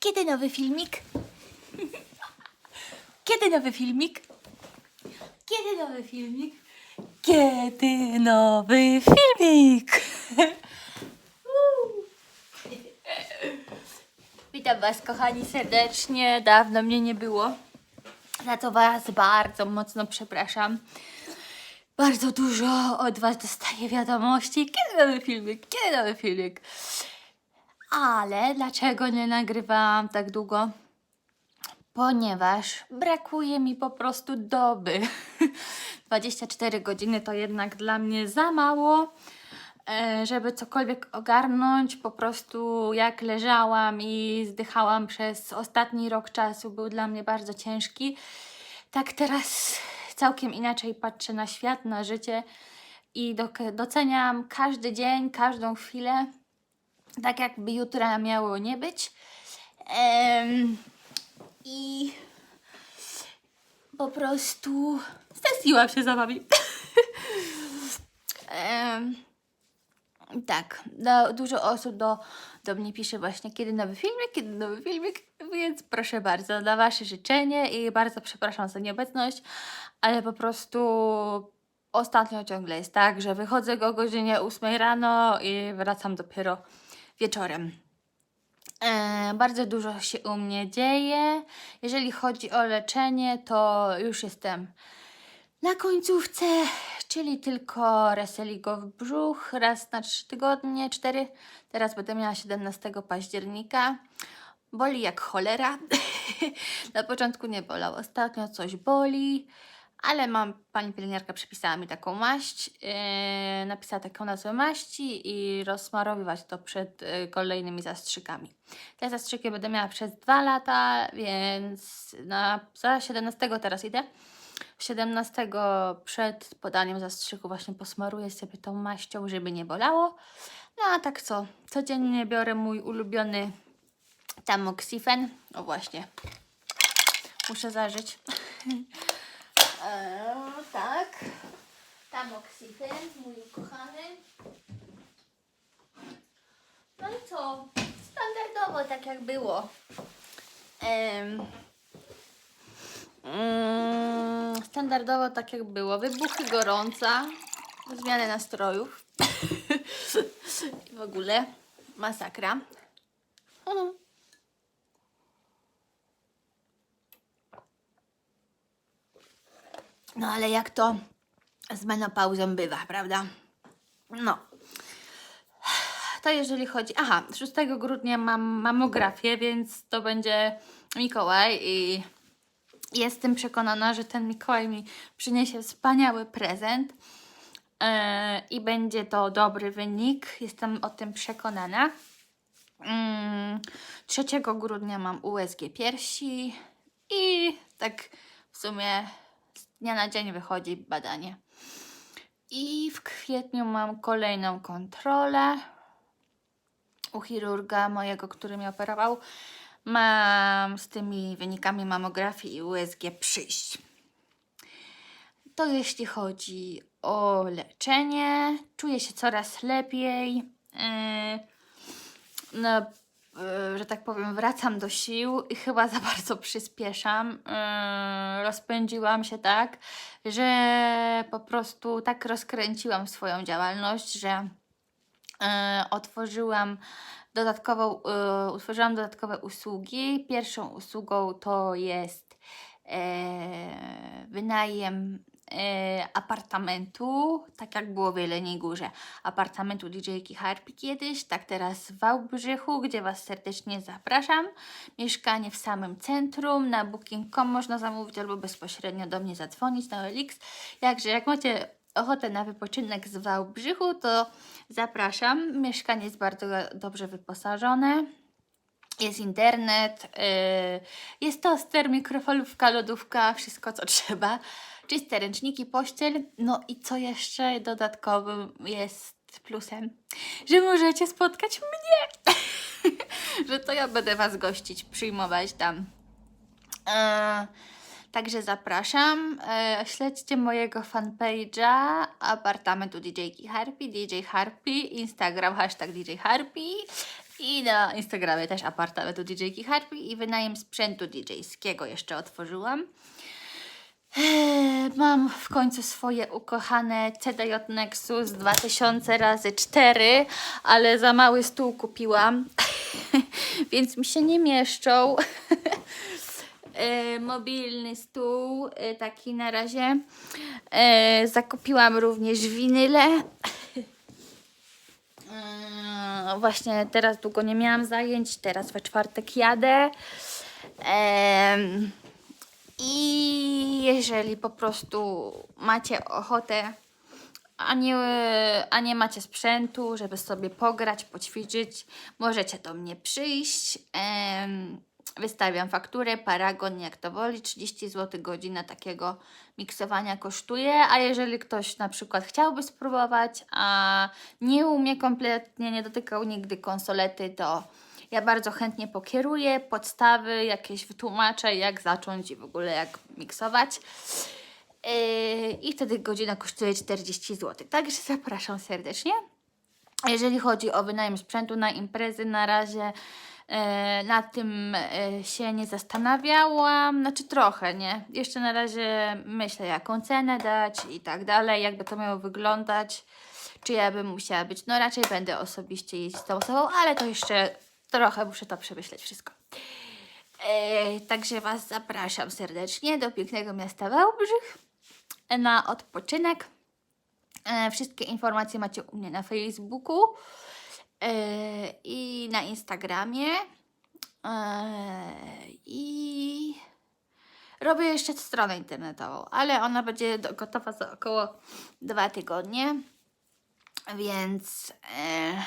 Kiedy nowy filmik? Kiedy nowy filmik? Kiedy nowy filmik? Kiedy nowy filmik? Witam Was, kochani, serdecznie. Dawno mnie nie było. Za to Was bardzo mocno przepraszam. Bardzo dużo od Was dostaję wiadomości. Kiedy nowy filmik? Kiedy nowy filmik? Ale dlaczego nie nagrywałam tak długo? Ponieważ brakuje mi po prostu doby. 24 godziny to jednak dla mnie za mało, e, żeby cokolwiek ogarnąć. Po prostu jak leżałam i zdychałam przez ostatni rok czasu, był dla mnie bardzo ciężki. Tak teraz całkiem inaczej patrzę na świat, na życie i doceniam każdy dzień, każdą chwilę tak jakby jutra miało nie być. Em, I po prostu stęskiłam się za wami. Em, tak, dużo osób do, do mnie pisze właśnie, kiedy nowy filmik, kiedy nowy filmik, więc proszę bardzo, na Wasze życzenie i bardzo przepraszam za nieobecność, ale po prostu ostatnio ciągle jest tak, że wychodzę o godzinie 8 rano i wracam dopiero wieczorem. E, bardzo dużo się u mnie dzieje. Jeżeli chodzi o leczenie, to już jestem na końcówce, czyli tylko reseligo w brzuch raz na 3 tygodnie, 4. Teraz będę miała 17 października. Boli jak cholera. na początku nie bolał, ostatnio coś boli, ale mam, pani pielęgniarka przepisała mi taką maść, yy, napisała taką nazwę maści i rozsmarowywać to przed yy, kolejnymi zastrzykami. Te zastrzyki będę miała przez dwa lata, więc na, za 17 teraz idę. 17 przed podaniem zastrzyku właśnie posmaruję sobie tą maścią, żeby nie bolało. No a tak co, codziennie biorę mój ulubiony tamoxifen. O właśnie, muszę zażyć. Eee, tak, tamoxifen, mój kochany. No i co, standardowo tak jak było. Em, Mm, standardowo tak jak było. Wybuchy gorąca, zmiany nastrojów. I w ogóle masakra. No ale jak to z menopauzą bywa, prawda? No. To jeżeli chodzi. Aha, 6 grudnia mam mamografię, więc to będzie Mikołaj i jestem przekonana, że ten Mikołaj mi przyniesie wspaniały prezent e, i będzie to dobry wynik. Jestem o tym przekonana. Mm, 3 grudnia mam USG piersi i tak w sumie dnia na dzień wychodzi badanie. I w kwietniu mam kolejną kontrolę u chirurga mojego, który mnie operował. Mam z tymi wynikami mamografii i USG przyjść. To jeśli chodzi o leczenie, czuję się coraz lepiej. Yy, no, że tak powiem, wracam do sił i chyba za bardzo przyspieszam. Yy, rozpędziłam się tak, że po prostu tak rozkręciłam swoją działalność, że e, otworzyłam dodatkową, utworzyłam dodatkowe usługi. Pierwszą usługą to jest e, wynajem e, apartamentu, tak jak było w Jeleniej Górze, apartamentu DJ-ki Harpy kiedyś, tak teraz w Wałbrzychu, gdzie Was serdecznie zapraszam. Mieszkanie w samym centrum, na booking.com można zamówić albo bezpośrednio do mnie zadzwonić na Elix. Jakże jak macie ochotę na wypoczynek z Wałbrzychu, to zapraszam. Mieszkanie jest bardzo dobrze wyposażone. Jest internet, yy, jest toster, mikrofalówka, lodówka, wszystko co trzeba. Czyste ręczniki, pościel. No i co jeszcze dodatkowym jest plusem? Że możecie spotkać mnie. że to ja będę Was gościć, przyjmować tam. Yy, Także zapraszam. E, śledźcie mojego fanpage'a apartamentu DJ Harpy, DJ Harpy, Instagram hashtag DJ Harpy, I na Instagramie też apartamentu DJ Harpy i wynajem sprzętu DJ-skiego jeszcze otworzyłam. Eee, Mam w końcu swoje ukochane CDJ Nexus 2000 razy 4 ale za mały stół kupiłam, więc mi się nie mieszczą. E, mobilny stół, e, taki na razie. E, zakupiłam również winyle. Właśnie teraz długo nie miałam zajęć, teraz we czwartek jadę. Em, I jeżeli po prostu macie ochotę, a nie, a nie macie sprzętu, żeby sobie pograć, poćwiczyć, możecie do mnie przyjść. Em, wystawiam fakturę, paragon, jak to woli, 30 zł godzina takiego miksowania kosztuje, a jeżeli ktoś na przykład chciałby spróbować, a nie umie kompletnie, nie dotykał nigdy konsolety, to ja bardzo chętnie pokieruję, podstawy jakieś wytłumaczę, jak zacząć i w ogóle jak miksować. Yy, I wtedy godzina kosztuje 40 zł. Także zapraszam serdecznie. Jeżeli chodzi o wynajem sprzętu na imprezy, na razie e, nad tym e, się nie zastanawiałam. Znaczy trochę, nie? Jeszcze na razie myślę, jaką cenę dać i tak dalej, jakby to miało wyglądać. Czy ja bym musiała być? No raczej będę osobiście jeździć z tą osobą, ale to jeszcze trochę muszę to przemyśleć wszystko. E, także Was zapraszam serdecznie do pięknego miasta Wałbrzych na odpoczynek. Wszystkie informacje macie u mnie na Facebooku i na Instagramie. E, I robię jeszcze stronę internetową, ale ona będzie gotowa za około dwa tygodnie. Więc. E,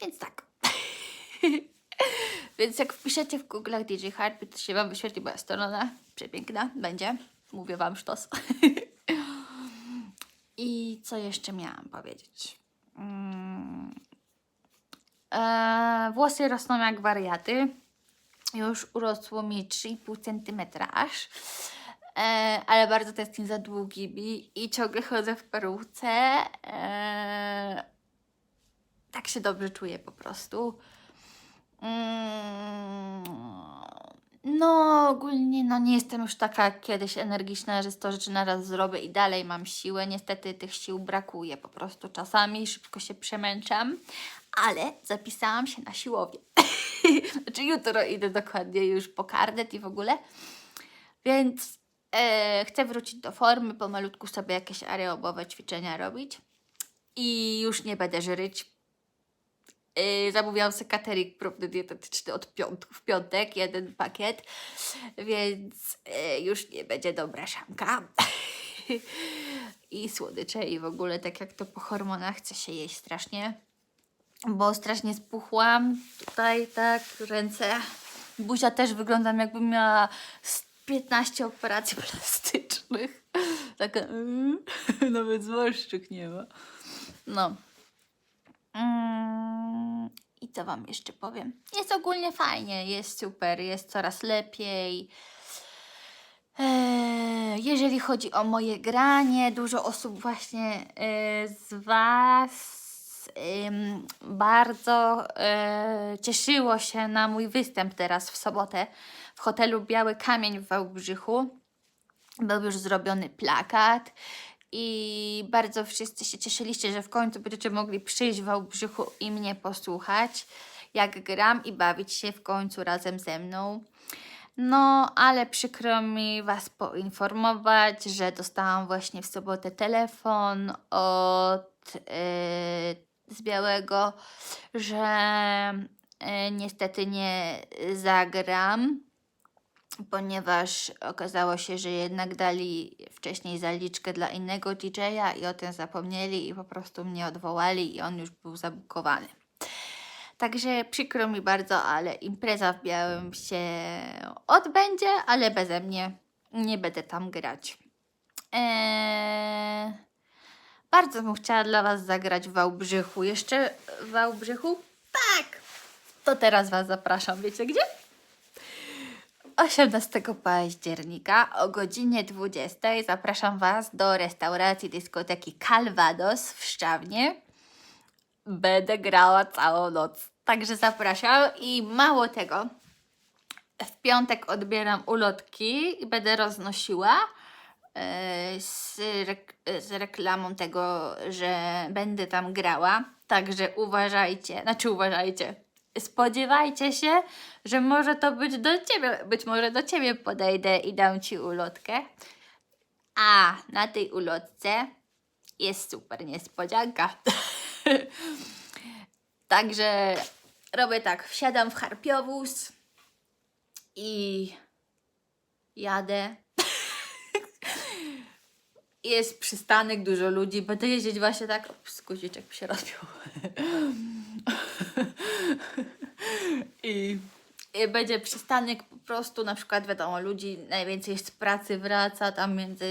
więc tak. Więc jak wpiszecie w Google DJ Harpy, to się Wam wyświetli moja strona. Przepiękna będzie. Mówię Wam sztos. I co jeszcze miałam powiedzieć? E, włosy rosną jak wariaty. Już urosło mi 3,5 cm aż. E, ale bardzo tęsknię za długimi i ciągle chodzę w peruce. E, tak się dobrze czuję po prostu. Mm, No, ogólnie no nie jestem już taka kiedyś energiczna, że 100 rzeczy naraz zrobię i dalej mam siłę. Niestety tych sił brakuje po prostu czasami, szybko się przemęczam, ale zapisałam się na siłownię. znaczy jutro idę dokładnie już po karnet i w ogóle. Więc e, chcę wrócić do formy, pomalutku sobie jakieś aerobowe ćwiczenia robić i już nie będę żyć. Yy, zamówiłam sobie próbny dietetyczny od piątku w piątek, jeden pakiet, więc yy, już nie będzie dobra szamka. I słodycze i w ogóle tak jak to po hormonach chce się jeść strasznie, bo strasznie spuchłam tutaj tak, ręce, buzia też wyglądam jakbym miała z 15 operacji plastycznych. Taka, mm, nawet zmarszczek nie ma. No. Mm, I co Wam jeszcze powiem? Jest ogólnie fajnie, jest super, jest coraz lepiej. Eee, jeżeli chodzi o moje granie, dużo osób właśnie e, z Was bardzo e, cieszyło się na mój występ teraz w sobotę w hotelu Biały Kamień w Wałbrzychu. Był już zrobiony plakat i bardzo wszyscy się cieszyliście, że w końcu będziecie mogli przyjść w Wałbrzychu i mnie posłuchać, jak gram i bawić się w końcu razem ze mną. No, ale przykro mi Was poinformować, że dostałam właśnie w sobotę telefon od yy, z Białego, że yy, niestety nie zagram ponieważ okazało się, że jednak dali wcześniej zaliczkę dla innego DJ-a i o tym zapomnieli i po prostu mnie odwołali i on już był zabukowany. Także przykro mi bardzo, ale impreza w Białym się odbędzie, ale beze mnie nie będę tam grać. Eee, bardzo bym chciała dla Was zagrać w Wałbrzychu. Jeszcze w Wałbrzychu? Tak! To teraz Was zapraszam. Wiecie gdzie? 18 października o godzinie 20 zapraszam Was do restauracji dyskoteki Calvados w Szczawnie. Będę grała całą noc. Także zapraszam i mało tego, w piątek odbieram ulotki i będę roznosiła z, z reklamą tego, że będę tam grała. Także uważajcie, znaczy uważajcie. Spodziewajcie się, że może to być do ciebie, być może do ciebie podejdę i dam ci ulotkę. A na tej ulotce jest super niespodzianka. Także robię tak, wsiadam w harpiowóz i jadę. Jest przystanek, dużo ludzi. Będę jeździć właśnie tak. Ups, guziczek się rozbił. I, I będzie przystanek po prostu, na przykład wiadomo, ludzi najwięcej z pracy wraca tam między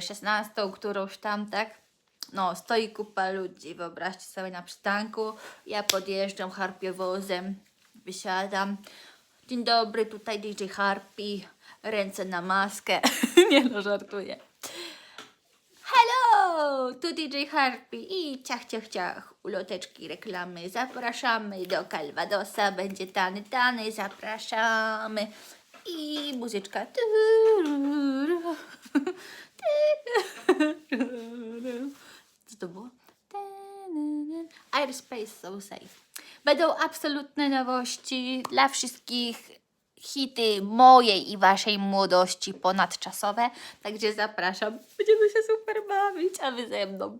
16, którąś tam, tak? No, stoi kupa ludzi, wyobraźcie sobie na przystanku. Ja podjeżdżam harpiowozem, wysiadam. Dzień dobry, tutaj DJ Harpi. Ręce na maskę. Nie no, żartuję. Hello, tu DJ Harpy i ciach, ciach, ciach, uloteczki, reklamy, zapraszamy do Calvadosa, będzie tany, tany, zapraszamy i muzyczka. Co to było? Airspace So Safe. Będą absolutne nowości dla wszystkich hity mojej i waszej młodości ponadczasowe. Także zapraszam. Będziemy się super bawić, a wy ze mną.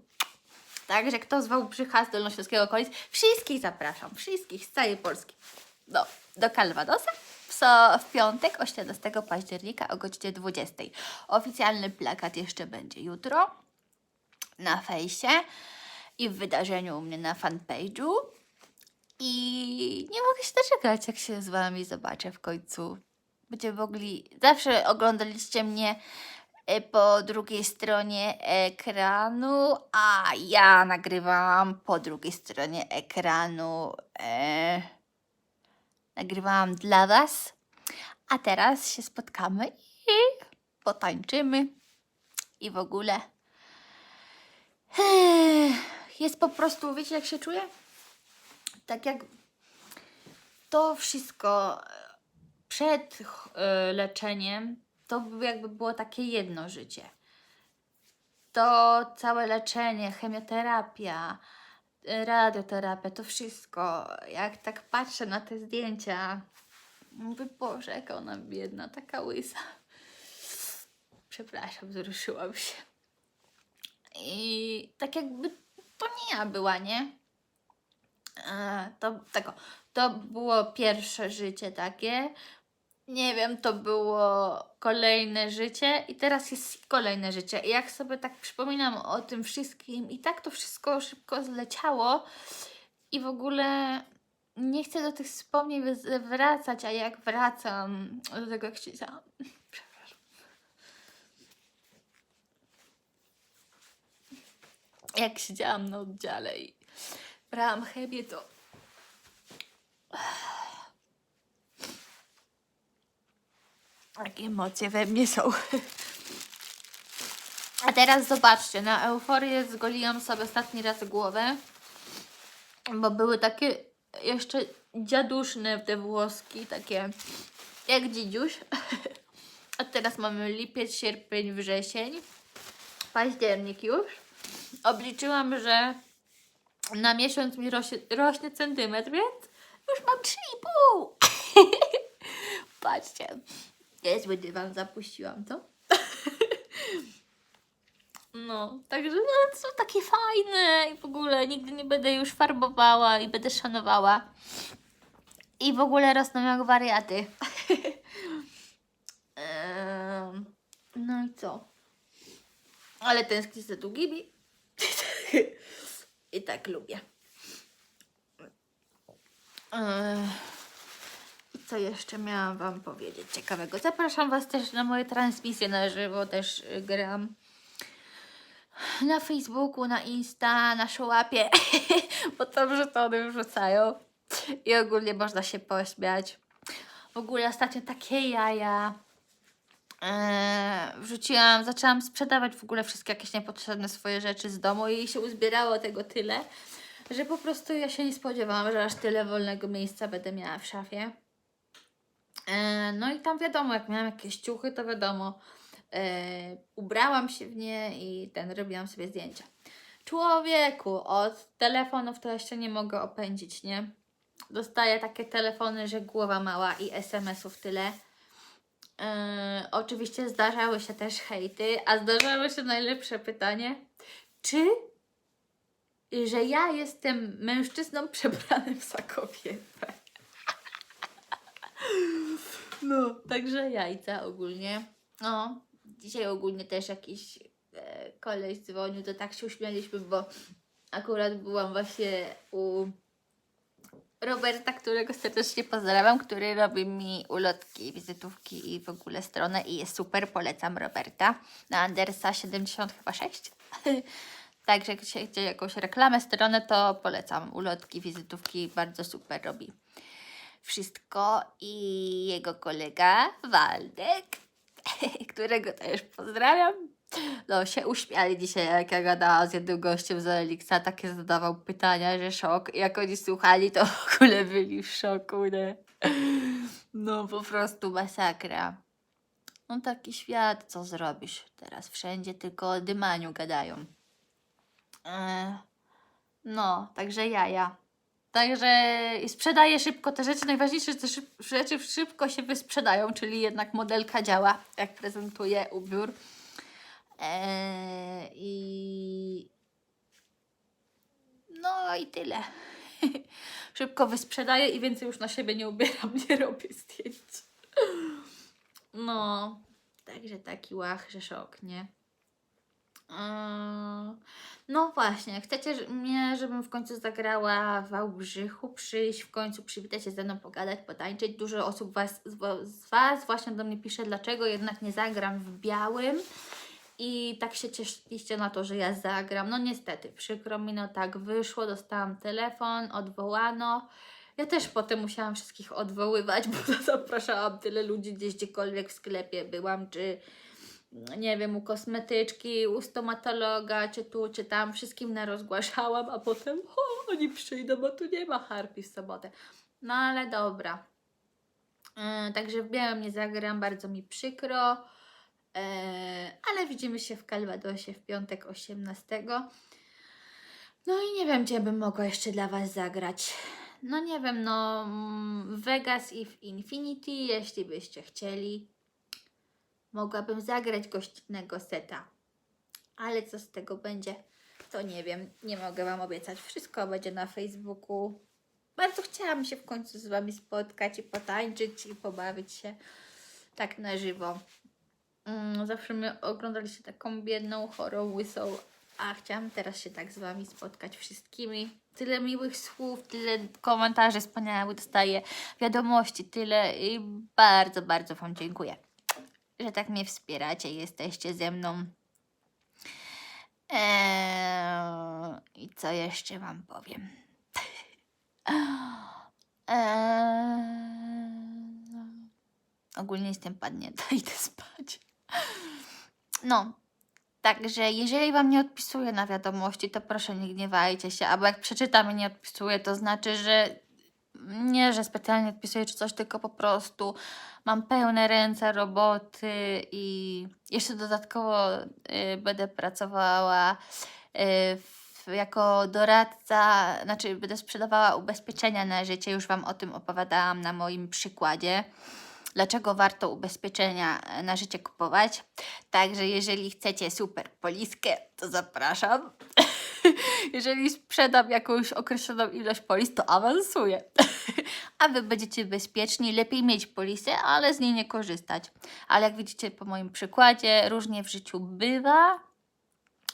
Także kto zwał przyjechać z Dolnośląskiego okolic, wszystkich zapraszam. Wszystkich z całej Polski. No, do Calvadosa w, so, w piątek, 18 października o godzinie 20. Oficjalny plakat jeszcze będzie jutro na fejsie i w wydarzeniu u mnie na fanpage'u. I nie mogę się doczekać, jak się z Wami zobaczę w końcu. Będziemy mogli. Zawsze oglądaliście mnie e, po drugiej stronie ekranu, a ja nagrywałam po drugiej stronie ekranu. E, nagrywałam dla Was, a teraz się spotkamy i potańczymy i w ogóle. Jest po prostu, wiecie jak się czuję? Tak jak to wszystko e, przed e, leczeniem, to by jakby było takie jedno życie. To całe leczenie, chemioterapia, e, radioterapia, to wszystko, jak tak patrzę na te zdjęcia, mówię, Boże, jaka ona biedna, taka łysa. Przepraszam, wzruszyłam się. I tak jakby to nie ja była, nie? To, tego, to było pierwsze życie takie. Nie wiem, to było kolejne życie i teraz jest kolejne życie. I jak sobie tak przypominam o tym wszystkim i tak to wszystko szybko zleciało i w ogóle nie chcę do tych wspomnień wracać, a jak wracam do tego, jak siedziałam, przepraszam. Jak siedziałam na oddziale i brałam chemię, to Jakie emocje we mnie są. A teraz zobaczcie, na euforię zgoliłam sobie ostatni raz głowę, bo były takie jeszcze dziaduszne te włoski, takie jak dzidziuś. A teraz mamy lipiec, sierpień, wrzesień, październik już. Obliczyłam, że na miesiąc mi rośnie, rośnie centymetr, więc już mam 3,5. Patrzcie. Niezły dywan zapuściłam to. No, także no, są takie fajne i w ogóle nigdy nie będę już farbowała i będę szanowała. I w ogóle rosną jak wariaty. No i co? Ale tęsknię za długimi. I tak lubię. I co jeszcze miałam Wam powiedzieć ciekawego? Zapraszam Was też na moje transmisje na żywo, też y, gram na Facebooku, na Insta, na Showapie, bo tam żetony wrzucają i ogólnie można się pośmiać. W ogóle ostatnio takie jaja Eee, wrzuciłam, zaczęłam sprzedawać w ogóle wszystkie jakieś niepotrzebne swoje rzeczy z domu i się uzbierało tego tyle, że po prostu ja się nie spodziewałam, że aż tyle wolnego miejsca będę miała w szafie. E, no i tam wiadomo, jak miałam jakieś ciuchy, to wiadomo, e, ubrałam się w nie i ten, robiłam sobie zdjęcia. Człowieku, od telefonów to jeszcze nie mogę opędzić, nie? Dostaję takie telefony, że głowa mała i SMS-ów tyle. E, oczywiście zdarzały się też hejty, a zdarzało się najlepsze pytanie, czy że ja jestem mężczyzną przebranym za kobietę. No, także jajca ogólnie. No, dzisiaj ogólnie też jakiś e, koleś dzwonił, to tak się uśmialiśmy, bo akurat byłam właśnie u Roberta, którego serdecznie pozdrawiam, który robi mi ulotki, wizytówki i w ogóle stronę i jest super, polecam Roberta na Andersa 70 chyba 6. Także jak się chce jakąś reklamę, stronę, to polecam ulotki, wizytówki, bardzo super robi wszystko i jego kolega Waldek, którego też pozdrawiam. No, się uśmiali dzisiaj, jak ja gadałam z jednym gościem z Elixa, takie zadawał pytania, że szok. Jak oni słuchali, to w ogóle byli w szoku, nie? No, po prostu masakra. No, taki świat, co zrobisz? Teraz wszędzie tylko o dymaniu gadają. Eee, no, także jaja. Także sprzedaję szybko te rzeczy. Najważniejsze, że te szyb rzeczy szybko się wysprzedają, czyli jednak modelka działa, jak prezentuje ubiór. Eee, I no i tyle. Szybko wysprzedaję i więcej już na siebie nie ubieram, nie robię zdjęć. No, także taki łach, że szok, nie? Eee, No właśnie, chcecie mnie, żebym w końcu zagrała w Wałbrzychu, przyjść w końcu, przywitać się ze mną, pogadać, potańczyć. Dużo osób was, z wa- z Was właśnie do mnie pisze, dlaczego jednak nie zagram w białym. I tak się cieszyliście na to, że ja zagram. No niestety, przykro mi, no tak wyszło, dostałam telefon, odwołano. Ja też potem musiałam wszystkich odwoływać, bo zapraszałam tyle ludzi gdzieś gdziekolwiek w sklepie byłam, czy nie wiem, u kosmetyczki, u stomatologa, czy tu, czy tam, wszystkim narozgłaszałam, a potem o, oni przyjdą, bo tu nie ma harpi w sobotę. No ale dobra. Yy, także w białym nie zagram, bardzo mi przykro. Yy, ale widzimy się w Calvadosie w piątek 18. No i nie wiem, gdzie bym mogła jeszcze dla Was zagrać. No nie wiem, no mm, Vegas i w Infinity, jeśli byście chcieli. Mogłabym zagrać gościnnego seta. Ale co z tego będzie, to nie wiem. Nie mogę Wam obiecać. Wszystko będzie na Facebooku. Bardzo chciałam się w końcu z Wami spotkać i potańczyć i pobawić się tak na żywo. Mm, zawsze my oglądaliście taką biedną, chorą, łysą, a chciałam teraz się tak z Wami spotkać wszystkimi. Tyle miłych słów, tyle komentarzy wspaniałych dostaję, wiadomości, tyle i bardzo, bardzo Wam dziękuję, że tak mnie wspieracie, jesteście ze mną. Eee, I co jeszcze Wam powiem? Eee, ogólnie jestem padnięta, idę spać. No, Także jeżeli Wam nie odpisuję na wiadomości, to proszę nie gniewajcie się, albo jak przeczytam i nie odpisuję, to znaczy, że nie, że specjalnie odpisuję czy coś, tylko po prostu mam pełne ręce roboty i jeszcze dodatkowo y, będę pracowała y, w, jako doradca, znaczy będę sprzedawała ubezpieczenia na życie, już Wam o tym opowiadałam na moim przykładzie dlaczego warto ubezpieczenia e, na życie kupować. Także jeżeli chcecie super poliskę, to zapraszam. jeżeli sprzedam jakąś określoną ilość polis, to awansuję. A wy będziecie bezpieczni, lepiej mieć polisę, ale z niej nie korzystać. Ale jak widzicie po moim przykładzie, różnie w życiu bywa.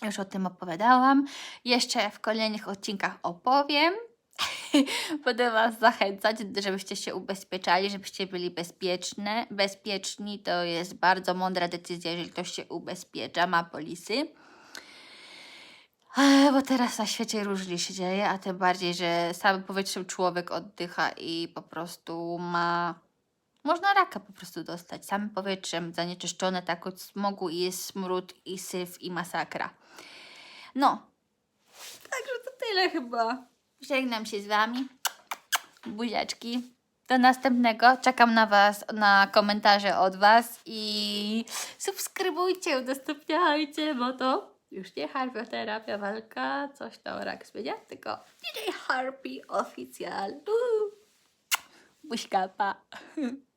Już o tym opowiadałam. Jeszcze w kolejnych odcinkach opowiem. Będę Was zachęcać, żebyście się ubezpieczali, żebyście byli bezpieczne. Bezpieczni to jest bardzo mądra decyzja, jeżeli ktoś się ubezpiecza, ma polisy. E, Bo teraz na świecie różnie się dzieje, a tym bardziej, że samym powietrzem człowiek oddycha i po prostu ma. Można raka po prostu dostać. Samym powietrzem zanieczyszczone tak od smogu i jest smród i syf i masakra. No. Także to tyle chyba. Żegnam się z Wami. Buziaczki. Do następnego. Czekam na Was, na komentarze od Was i subskrybujcie, udostępniajcie, bo to już nie harpioterapia walka, coś tam rak zmienia, tylko DJ Harpy oficjal. Buźka, pa.